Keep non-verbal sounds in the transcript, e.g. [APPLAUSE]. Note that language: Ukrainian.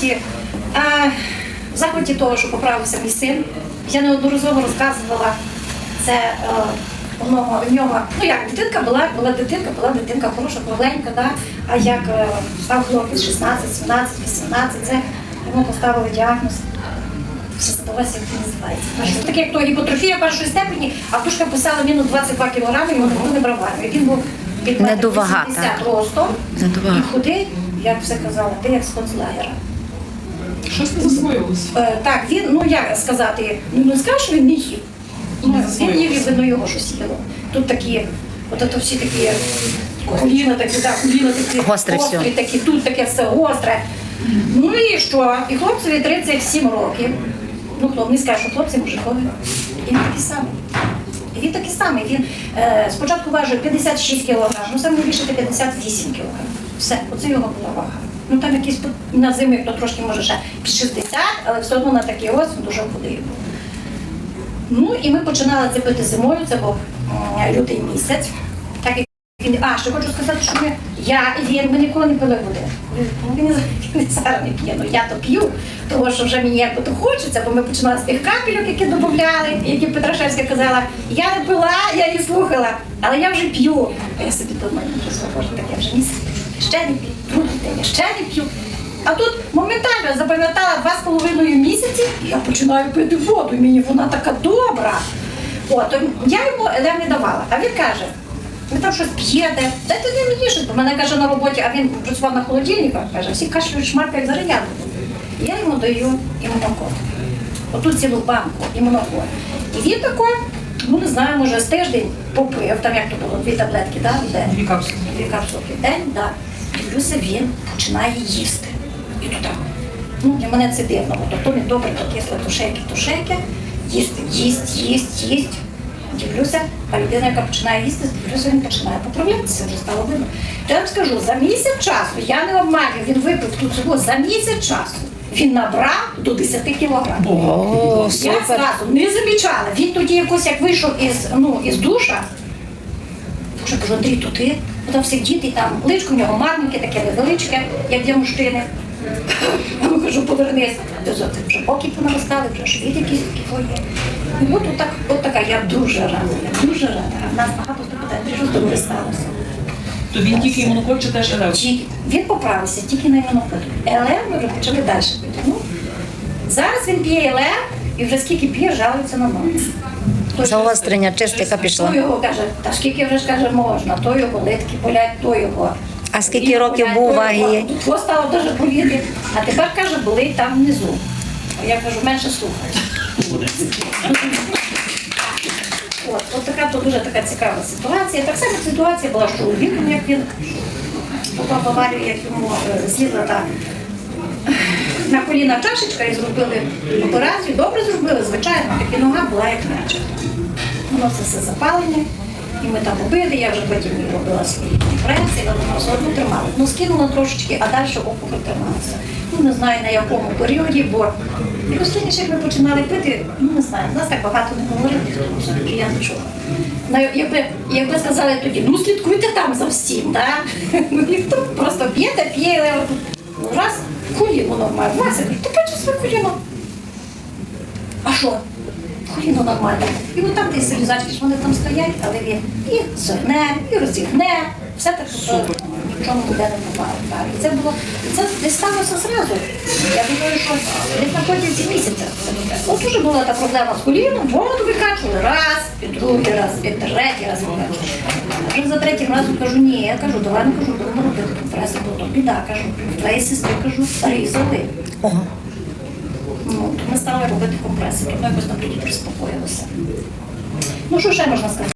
захваті, а, в захваті того, що поправився мій син. Я неодноразово розказувала це е, у нього, нього, ну як дитинка була, була дитинка, була дитинка хороша, кругленька, да? а як е, став хлопець 16, 17, 18, це йому поставили діагноз. Шестовася, як він називається. Таке як то гіпотрофія першої степені, а тушка писала мінус 22 кілограми, його ніхто не брав армію. Він був метр 80 ростом і худий, як все казала, ти як з концлагера. Щось не засвоїлось. Е, так, він, ну як сказати, ну не скажу, що він не їв. Ну, він їв і видно його щось їло. Тут такі, от це всі такі коліна такі, так, коліна такі Гостре все. гострі такі, тут таке все гостре. Ну і що? І хлопцеві 37 років. Ну, хлоп не скаже, що хлопці мужикові. І він такий самий. І він такий самий. Він е, спочатку важив 56 кг, ну саме більше 58 кг. Все, оце його була вага. Ну там якийсь по- на зимі, хто трошки може ще під 60, але все одно на такий ось він дуже худий був. Ну і ми починали це пити зимою, це був лютий місяць. Так як він, а, ще хочу сказати, що ми, я і він, ми ніколи не пили води. Він, він зараз не п'є, ну я то п'ю, тому що вже мені якби то хочеться, бо ми починали з тих капельок, які додавали, які Петрашевська казала, я не пила, я її слухала, але я вже п'ю. А я собі думаю, ну, що боже, так я вже місяць, ще не п'ю, другий день, я ще не п'ю. А тут моментально запам'ятала два з половиною місяці, і я починаю пити воду, і мені вона така добра. От, я йому Елем не давала, а він каже, ви там щось п'єте, дайте не мені щось, бо мене каже на роботі, а він працював на холодильниках, каже, всі кашлюють шмаркають за радянку. І я йому даю імунокод. Отут цілу банку імунокод. І він такой, ну не знаю, може з тиждень попив, там як то було, дві таблетки, да, в день Дві капсули. дві капсулки в день, да. Дивлюся, він починає їсти. І то так. Ну, для мене це дивно, бо то він добре, то кисло, то шейки. Їсти, їсть, їсть, їсть. Дивлюся, а людина, яка починає їсти, дивлюся, він починає поправлятися, вже стало видно. Я вам скажу, за місяць часу, я не обманюю, він випив тут цього, за місяць часу він набрав до 10 кілограмів. О, Я супер. зразу не замічала. Він тоді якось як вийшов із, ну, із душа, Боже, кажу, Андрій, то ти? Ну, там всі діти, там личко в нього марненьке, таке невеличке, як для мужчини. [LAUGHS] Я кажу, повернись. Вже боки понаростали, вже живіт якийсь такий твоє. І от, отак, от така, я дуже рада, я дуже рада. В нас багато «Андрій, що з тобою сталося? То він тільки імунокод чи теж РФ? Тільки- Він поправився тільки на імунокод. ЛР ми вже почали далі пити. Ну, зараз він п'є ЛР і вже скільки п'є, жалується на ноги. Що- Загострення, чистика пішла. його каже, та скільки вже ж каже можна, то його литки болять, то його. А скільки років був ваги? його. Стало дуже боліти, а тепер каже, болить там внизу. Я кажу, менше слухай. От, от така то дуже така цікава ситуація. Так само ситуація була з чоловіком, як він попав в аварію, як йому е, злізла та на коліна чашечка і зробили операцію. Добре зробили, звичайно, таки нога була як м'яча. Воно це все запалене. І ми там робили, я вже потім робила свої компреси, але воно все одно тримало. Ну, скинула трошечки, а далі опухоль трималася. Ну, не знаю на якому періоді, бо як ми починали пити, ну не знаю, нас так багато не говорили, тому все-таки я не чула. Ну, якби, якби сказали тоді, ну слідкуйте там за всім, да? [LAUGHS] ну ніхто просто п'є, ну, раз коліно нормально, Вася, ти бачиш своє коліно? А що? Коліно нормальне. І от там ті селюзачки, ж вони там стоять, але він і зогне, і розігне, все так, що нічому буде не буває. Так. І це було, і це десь сталося зразу. Я думаю, що десь на протязі місяця це буде. От уже була та проблема з коліном, воду викачували раз, і другий раз, і третій раз викачували. Вже за третім разом кажу, ні, я кажу, давай не кажу, будемо робити компреси, бо то біда, кажу, твоєї сестри, кажу, різали. Ну, ми стали робити компресор, ми якось там тоді приспокоїлися. Ну, що ще можна сказати?